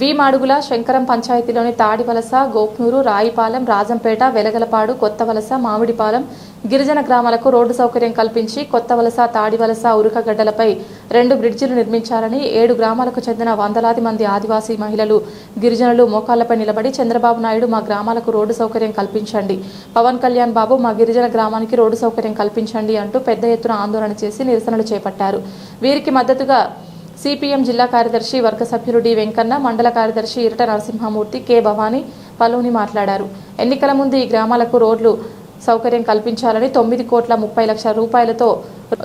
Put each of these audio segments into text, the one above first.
వీమాడుగుల శంకరం పంచాయతీలోని తాడివలస గోప్నూరు రాయిపాలెం రాజంపేట వెలగలపాడు కొత్తవలస మామిడిపాలెం గిరిజన గ్రామాలకు రోడ్డు సౌకర్యం కల్పించి కొత్తవలస తాడివలస ఉరుకగడ్డలపై రెండు బ్రిడ్జిలు నిర్మించాలని ఏడు గ్రామాలకు చెందిన వందలాది మంది ఆదివాసీ మహిళలు గిరిజనులు మోకాళ్ళపై నిలబడి చంద్రబాబు నాయుడు మా గ్రామాలకు రోడ్డు సౌకర్యం కల్పించండి. పవన్ కళ్యాణ్ బాబు మా గిరిజన గ్రామానికి రోడ్డు సౌకర్యం కల్పించండి అంటూ పెద్ద ఎత్తున ఆందోళన చేసి నిరసనలు చేపట్టారు. వీరికి మద్దతుగా సిపిఎం జిల్లా కార్యదర్శి వర్గ సభ్యులు డి వెంకన్న మండల కార్యదర్శి ఇరట నరసింహమూర్తి కె భవానీ పలువుని మాట్లాడారు. ఎన్నికల ముందు ఈ గ్రామాలకు రోడ్లు సౌకర్యం కల్పించాలని తొమ్మిది కోట్ల ముప్పై లక్షల రూపాయలతో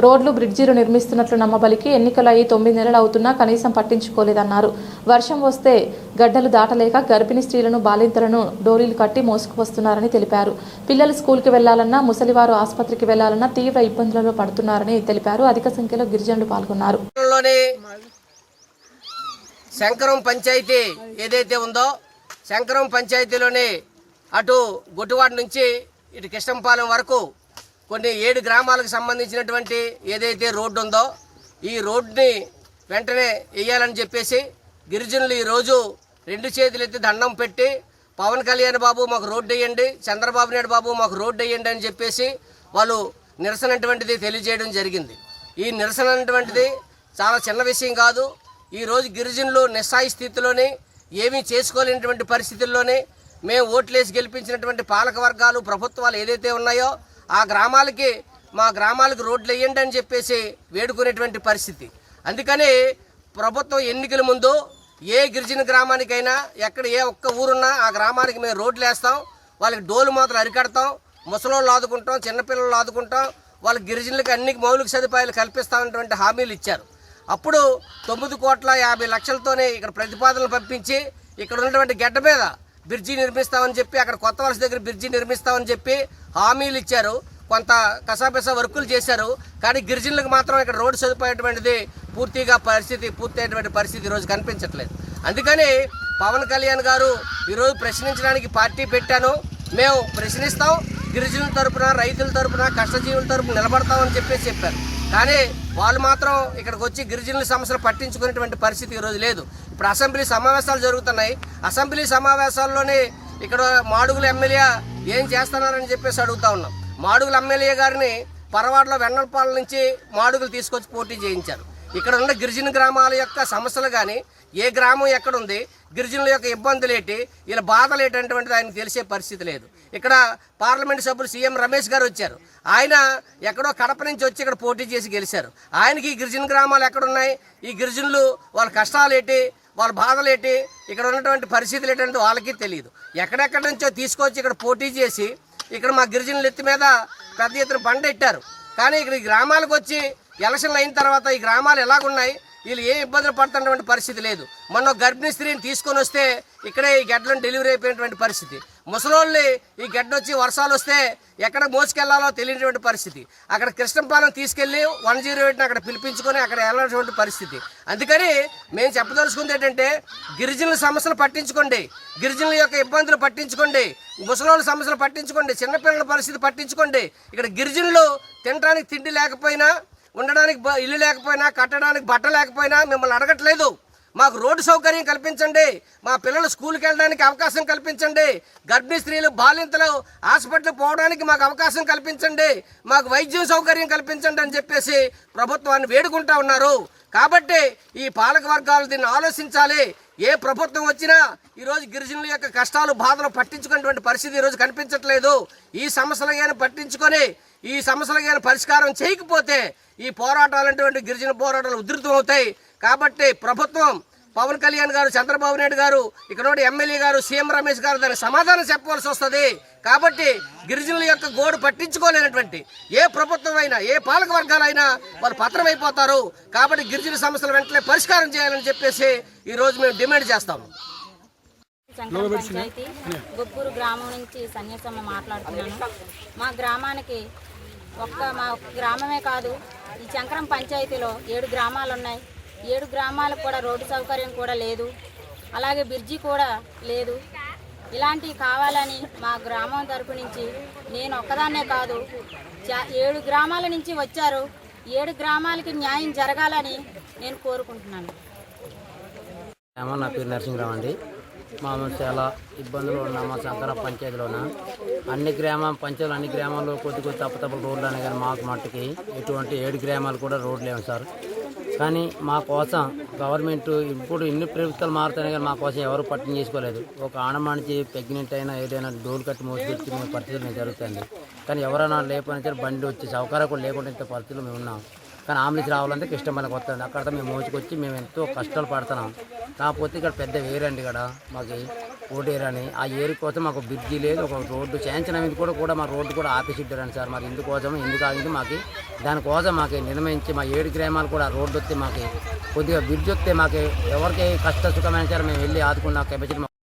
రోడ్లు బ్రిడ్జిలు నిర్మిస్తున్నట్లు నమ్మబలికి ఎన్నికలు అయ్యి తొమ్మిది నెలలు అవుతున్నా కనీసం పట్టించుకోలేదన్నారు. వర్షం వస్తే గడ్డలు దాటలేక గర్భిణీ స్త్రీలను బాలింతలను డోరీలు కట్టి మోసుకువస్తున్నారని తెలిపారు. పిల్లలు స్కూల్కి వెళ్ళాలన్నా ముసలివారు ఆసుపత్రికి వెళ్ళాలన్నా తీవ్ర ఇబ్బందులలో పడుతున్నారని తెలిపారు. అధిక సంఖ్యలో గిరిజనులు పాల్గొన్నారు. శంకరం పంచాయతీ ఏదైతే ఉందో శంకరం పంచాయతీలోని అటు గొట్టువాడ నుంచి ఇటు కృష్ణంపాలెం వరకు కొన్ని ఏడు గ్రామాలకు సంబంధించినటువంటి ఏదైతే రోడ్డు ఉందో ఈ రోడ్డుని వెంటనే వేయాలని చెప్పేసి గిరిజనులు ఈరోజు రెండు చేతులు ఎత్తి దండం పెట్టి పవన్ కళ్యాణ్ బాబు మాకు రోడ్డు వేయండి చంద్రబాబు నాయుడు బాబు మాకు రోడ్డు వేయండి అని చెప్పేసి వాళ్ళు నిరసన అటువంటిది తెలియజేయడం జరిగింది. ఈ నిరసన అటువంటిది చాలా చిన్న విషయం కాదు. ఈరోజు గిరిజనులు నిస్సాయి స్థితిలోని ఏమీ చేసుకోలేనటువంటి పరిస్థితుల్లోనే మేము ఓట్లేసి గెలిపించినటువంటి పాలక వర్గాలు ప్రభుత్వాలు ఏదైతే ఉన్నాయో ఆ గ్రామాలకి మా గ్రామాలకు రోడ్లు వేయండి అని చెప్పేసి వేడుకునేటువంటి పరిస్థితి. అందుకని ప్రభుత్వం ఎన్నికల ముందు ఏ గిరిజన గ్రామానికైనా ఎక్కడ ఏ ఒక్క ఊరున్నా ఆ గ్రామానికి మేము రోడ్లు వేస్తాం. వాళ్ళకి డోలు మాత్రం అరికడతాం. ముసలోళ్ళు ఆదుకుంటాం చిన్నపిల్లలు ఆదుకుంటాం. వాళ్ళ గిరిజనులకు అన్ని మౌలిక సదుపాయాలు కల్పిస్తామన్నటువంటి హామీలు ఇచ్చారు. అప్పుడు తొమ్మిది కోట్ల యాభై లక్షలతోనే ఇక్కడ ప్రతిపాదనలు పంపించి ఇక్కడ ఉన్నటువంటి గడ్డ మీద బ్రిడ్జి నిర్మిస్తామని చెప్పి అక్కడ కొత్త వలస దగ్గర బ్రిడ్జి నిర్మిస్తామని చెప్పి హామీలు ఇచ్చారు. కొంత కసాపిసా వర్కులు చేశారు. కానీ గిరిజనులకు మాత్రం ఇక్కడ రోడ్డు సదుపాయటువంటిది పూర్తిగా పరిస్థితి పూర్తయినటువంటి పరిస్థితి ఈరోజు కనిపించట్లేదు. అందుకని పవన్ కళ్యాణ్ గారు ఈరోజు ప్రశ్నించడానికి పార్టీ పెట్టాను. మేము ప్రశ్నిస్తాం. గిరిజనుల తరపున రైతుల తరపున కష్టజీవుల తరపున నిలబడతామని చెప్పేసి చెప్పారు. కానీ వాళ్ళు మాత్రం ఇక్కడికి వచ్చి గిరిజనుల సమస్యలు పట్టించుకునేటువంటి పరిస్థితి ఈరోజు లేదు. ఇప్పుడు అసెంబ్లీ సమావేశాలు జరుగుతున్నాయి. అసెంబ్లీ సమావేశాల్లోనే ఇక్కడ మాడుగుల ఎమ్మెల్యే ఏం చేస్తున్నారని చెప్పేసి అడుగుతా ఉన్నాం. మాడుగుల ఎమ్మెల్యే గారిని పరవాడలో వెన్నపాల నుంచి మాడుగులు తీసుకొచ్చి పోటీ చేయించారు. ఇక్కడ ఉన్న గిరిజన గ్రామాల యొక్క సమస్యలు కానీ ఏ గ్రామం ఎక్కడుంది గిరిజనుల యొక్క ఇబ్బందులు ఏంటి వీళ్ళ బాధలు ఏంటంటే ఆయన తెలిసే పరిస్థితి లేదు. ఇక్కడ పార్లమెంట్ సభ్యులు సీఎం రమేష్ గారు వచ్చారు. ఆయన ఎక్కడో కడప నుంచి వచ్చి ఇక్కడ పోటీ చేసి గెలిచారు. ఆయనకి ఈ గిరిజన గ్రామాలు ఎక్కడున్నాయి? ఈ గిరిజనులు వాళ్ళ కష్టాలు ఏంటి వాళ్ళ బాధలు ఏంటి ఇక్కడ ఉన్నటువంటి పరిస్థితులు ఏంటంటే వాళ్ళకి తెలియదు. ఎక్కడెక్కడి నుంచో తీసుకొచ్చి ఇక్కడ పోటీ చేసి ఇక్కడ మా గిరిజనుల ఎత్తి మీద పెద్ద ఎత్తున బండ ఎట్టారు. కానీ ఇక్కడ ఈ గ్రామాలకు వచ్చి ఎలక్షన్లు అయిన తర్వాత ఈ గ్రామాలు ఎలాగున్నాయి? వీళ్ళు ఏ ఇబ్బందులు పడుతున్నటువంటి పరిస్థితి లేదు. మొన్న గర్భిణీ స్త్రీని తీసుకొని వస్తే ఇక్కడే ఈ గడ్డలను డెలివరీ అయిపోయినటువంటి పరిస్థితి. ముసలోళ్ళని ఈ గడ్డొచ్చి వర్షాలు వస్తే ఎక్కడ మోసుకెళ్ళాలో తెలియనటువంటి పరిస్థితి. అక్కడ కృష్ణపాలెం తీసుకెళ్ళి వన్ జీరో ఎయిట్ని అక్కడ పిలిపించుకొని అక్కడ వెళ్ళినటువంటి పరిస్థితి. అందుకని మేము చెప్పదలుచుకుంది ఏంటంటే గిరిజనుల సమస్యలు పట్టించుకోండి. గిరిజనుల యొక్క ఇబ్బందులు పట్టించుకోండి. ముసలోళ్ళ సమస్యలు పట్టించుకోండి. చిన్నపిల్లల పరిస్థితి పట్టించుకోండి. ఇక్కడ గిరిజనులు తినడానికి తిండి లేకపోయినా ఉండడానికి ఇల్లు లేకపోయినా కట్టడానికి బట్ట లేకపోయినా మిమ్మల్ని అడగట్లేదు. మాకు రోడ్డు సౌకర్యం కల్పించండి. మా పిల్లలు స్కూల్కి వెళ్ళడానికి అవకాశం కల్పించండి. గర్భిణీ స్త్రీలు బాలింతలు హాస్పిటల్ పోవడానికి మాకు అవకాశం కల్పించండి. మాకు వైద్యం సౌకర్యం కల్పించండి అని చెప్పేసి ప్రభుత్వాన్ని వేడుకుంటా ఉన్నారు. కాబట్టి ఈ పాలక వర్గాలు దీన్ని ఆలోచించాలి. ఏ ప్రభుత్వం వచ్చినా ఈరోజు గిరిజనుల యొక్క కష్టాలు బాధలు పట్టించుకునేటువంటి పరిస్థితి ఈరోజు కనిపించట్లేదు. ఈ సమస్యలు కానీ పట్టించుకొని ఈ సమస్యలు కానీ పరిష్కారం చేయకపోతే ఈ పోరాటాలు అటువంటి గిరిజన పోరాటాలు ఉధృతం అవుతాయి కాబట్టి ప్రభుత్వం పవన్ కళ్యాణ్ గారు చంద్రబాబు నాయుడు గారు ఇక్కడ ఎమ్మెల్యే గారు సీఎం రమేష్ గారు దానికి సమాధానం చెప్పవలసి వస్తుంది. కాబట్టి గిరిజనుల యొక్క గోడు పట్టించుకోలేనటువంటి ఏ ప్రభుత్వం అయినా ఏ పాలక వర్గాలైనా వాళ్ళు పత్రం అయిపోతారు కాబట్టి గిరిజన సమస్యలు వెంటనే పరిష్కారం చేయాలని చెప్పేసి ఈ రోజు మేము డిమాండ్ చేస్తాము. శంకరం పంచాయతీ గ్రామం నుంచి సన్యాసమ్మ మాట్లాడుతున్నాను. మా గ్రామానికి ఒక్క మా గ్రామమే కాదు ఈ శంకరం పంచాయతీలో ఏడు గ్రామాలు ఉన్నాయి ఏడు గ్రామాలకు కూడా రోడ్డు సౌకర్యం కూడా లేదు. అలాగే బ్రిడ్జి కూడా లేదు. ఇలాంటివి కావాలని మా గ్రామం తరపు నుంచి నేను ఒక్కదాన్నే కాదు చా- ఏడు గ్రామాల నుంచి వచ్చారు. ఏడు గ్రామాలకి న్యాయం జరగాలని నేను కోరుకుంటున్నాను. నా పేరు నరసింహరావు అండి. మామూలు చాలా ఇబ్బందులు ఉన్నాం మా శంకర పంచాయతీలోన అన్ని గ్రామ పంచాయతీలు అన్ని గ్రామాల్లో కొద్ది కొద్ది తప్పు తప్పులు రోడ్లు అనే కానీ మాకు మట్టుకి ఇటువంటి ఏడు గ్రామాలు కూడా రోడ్లు లేవు సార్. కానీ మా కోసం గవర్నమెంట్ ఇప్పుడు ఇన్ని ప్రభుత్వాలు మారుతున్నాయి కానీ మా కోసం ఎవరు పట్టిన చేసుకోలేదు. ఒక ఆడమనిచి ప్రెగ్నెంట్ అయినా ఏదైనా డోర్ కట్టి మోసుకొచ్చిన పరిస్థితులు జరుగుతుంది కానీ ఎవరైనా లేకపోయినా సరే బండి వచ్చే సౌకర్యం కూడా లేకుండా ఇంత పరిస్థితులు మేము ఉన్నాం. కానీ ఆంబులెన్స్ రావాలంటే ఇష్టం మనకు వస్తుంది అక్కడ మేము మోసుకొచ్చి మేము ఎంతో కష్టాలు పడుతున్నాం. కాకపోతే ఇక్కడ పెద్ద వేరండి ఇక్కడ. మాకు ఓటేరని ఆ ఏరు కోసం మాకు బ్రిడ్జి లేదు ఒక రోడ్డు చేయించిన మీద కూడా కూడా మా రోడ్డు కూడా ఆపేసిడ్డారని సార్. మరి ఇందుకోసం ఎందుకు ఆగింది మాకు? దానికోసం మాకు నిర్ణయించి మా ఏడు గ్రామాలు కూడా రోడ్డు వస్తే మాకు కొద్దిగా బ్రిడ్జ్ వస్తే మాకు ఎవరికి కష్ట సుఖమైన సార్ మేము వెళ్ళి ఆదుకున్న కెపాసిటీ